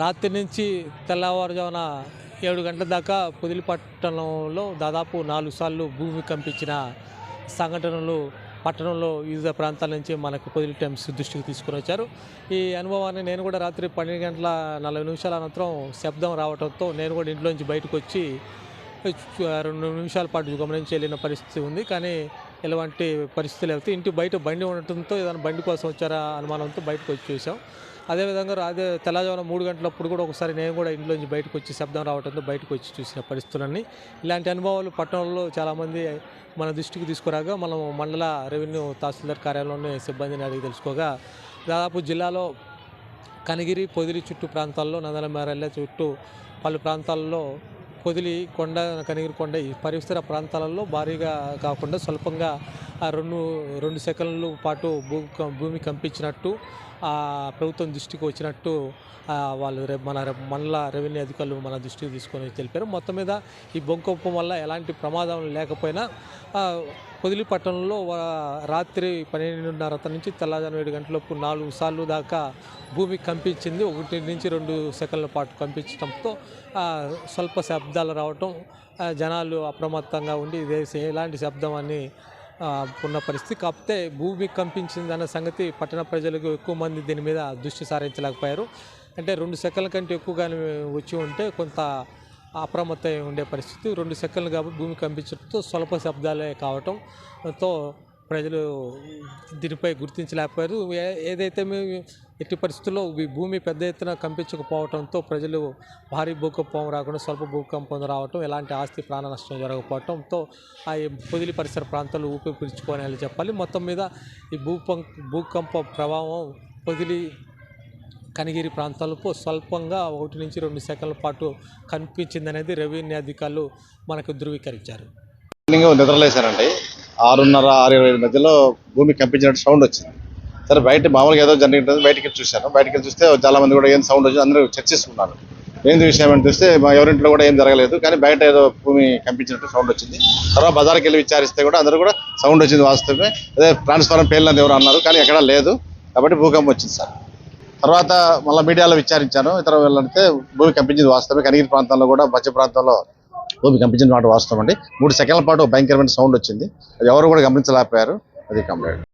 రాత్రి నుంచి తెల్లవారుజామున ఏడు గంటల దాకా పొదిలిపట్టణంలో దాదాపు నాలుగు సార్లు భూమి కంపించిన సంఘటనలు పట్టణంలో వివిధ ప్రాంతాల నుంచి మనకు పొదిలి టైమ్స్ దృష్టికి తీసుకుని వచ్చారు. ఈ అనుభవాన్ని నేను కూడా రాత్రి పన్నెండు గంటల నలభై నిమిషాల అనంతరం శబ్దం రావడంతో నేను కూడా ఇంట్లోంచి బయటకు వచ్చి రెండు నిమిషాల పాటు గమనించి వెళ్ళిన పరిస్థితి ఉంది. కానీ ఇలాంటి పరిస్థితులు లేకపోతే ఇంటి బయట బండి ఉండటంతో ఏదైనా బండి కోసం వచ్చారా అనుమానంతో బయటకు వచ్చి చూసాం అదేవిధంగా అదే తెల్లవారుజామున మూడు గంటలప్పుడు కూడా ఒకసారి నేను కూడా ఇంట్లోంచి బయటకు వచ్చి శబ్దం రావడంతో బయటకు వచ్చి చూసిన పరిస్థితులన్నీ. ఇలాంటి అనుభవాలు పట్టణంలో చాలామంది మన దృష్టికి తీసుకురాగా మనం మండల రెవెన్యూ తహసీల్దార్ కార్యాలయంలోనే సిబ్బందిని అడిగి తెలుసుకోగా దాదాపు జిల్లాలో కనిగిరి పొదిలి చుట్టూ ప్రాంతాల్లో నందనమేరల్లె చుట్టూ పలు ప్రాంతాల్లో పొదిలి కొండ కనిగిరి కొండ ఈ పరిసర ప్రాంతాలలో భారీగా కాకుండా స్వల్పంగా రెండు రెండు సెకండ్ల పాటు భూ భూమి కంపించినట్టు ప్రభుత్వం దృష్టికి వచ్చినట్టు వాళ్ళు రే మన రె- రెవెన్యూ అధికారులు మన దృష్టికి తీసుకొని తెలిపారు. మొత్తం మీద ఈ బొంకొప్పం వల్ల ఎలాంటి ప్రమాదం లేకపోయినా ఆ, పొదిలి పట్టణంలో రాత్రి పన్నెండున్నర నుంచి తెల్లవారుజాము ఏడు గంటలకు నాలుగు సార్లు దాకా భూమి కంపించింది. ఒకటి నుంచి రెండు సెకండ్ల పాటు కంపించడంతో స్వల్ప శబ్దాలు రావటం జనాలు అప్రమత్తంగా ఉండి ఇదే ఎలాంటి శబ్దం అని ఉన్న పరిస్థితి. కాకపోతే భూమి కంపించింది అన్న సంగతి పట్టణ ప్రజలకు ఎక్కువ మంది దీని మీద దృష్టి సారించలేకపోయారు. అంటే రెండు సెకండ్ల కంటే ఎక్కువగానే వచ్చి ఉంటే కొంత అప్రమత్తం ఉండే పరిస్థితి. రెండు సెకండ్లు కాబట్టి భూమి కంపించడంతో స్వల్ప శబ్దాలే కావటంతో ప్రజలు దీనిపై గుర్తించలేకపోయారు. ఏదైతే మేము ఎట్టి పరిస్థితుల్లో భూమి పెద్ద ఎత్తున కంపించకపోవడంతో ప్రజలు భారీ భూకంపం రాకుండా స్వల్ప భూకంపం రావటం ఎలాంటి ఆస్తి ప్రాణ నష్టం జరగకపోవడంతో ఆ పొదిలి పరిసర ప్రాంతాలు ఊపిరి చెప్పాలి. మొత్తం మీద ఈ భూపం భూకంప ప్రభావం పొదిలి కనిగిరి ప్రాంతాలకు స్వల్పంగా ఒకటి నుంచి రెండు సెకండ్ల పాటు కనిపించిందనేది రెవెన్యూ అధికారులు మనకు ధృవీకరించారు. నిద్రలేశారండి. ఆరున్నర ఆరు ఇరవై ఐదు మధ్యలో భూమి కంపించినట్టు సౌండ్ వచ్చింది. సరే బయట మామూలుగా ఏదో జరిగింటుంది బయటికి చూశాను. బయటికి చూస్తే చాలా మంది కూడా ఏం సౌండ్ వచ్చింది అందరూ చర్చిస్తున్నారు. ఏంది విషయం అని చూస్తే మా ఎవరింట్లో కూడా ఏం జరగలేదు కానీ బయట ఏదో భూమి కంపించినట్టు సౌండ్ వచ్చింది. తర్వాత బజార్కి వెళ్ళి విచారిస్తే కూడా అందరూ కూడా సౌండ్ వచ్చింది వాస్తవమే. అదే ట్రాన్స్ఫారం పేలినది ఎవరు అన్నారు కానీ ఎక్కడా లేదు. కాబట్టి భూకంపం వచ్చింది సార్. తర్వాత మళ్ళీ మీడియాలో విచారించాను. ఇతర వెళ్ళితే భూమి కంపించింది వాస్తవమే. కనిగిరి ప్రాంతంలో కూడా మధ్య ప్రాంతంలో ఓపి కంపించిన మాట వాస్తవం అండి. మూడు సెకండ్ల పాటు భయంకరమైన సౌండ్ వచ్చింది. అది ఎవరు కూడా గమనించలేకపోయారు. అది కంప్లైంట్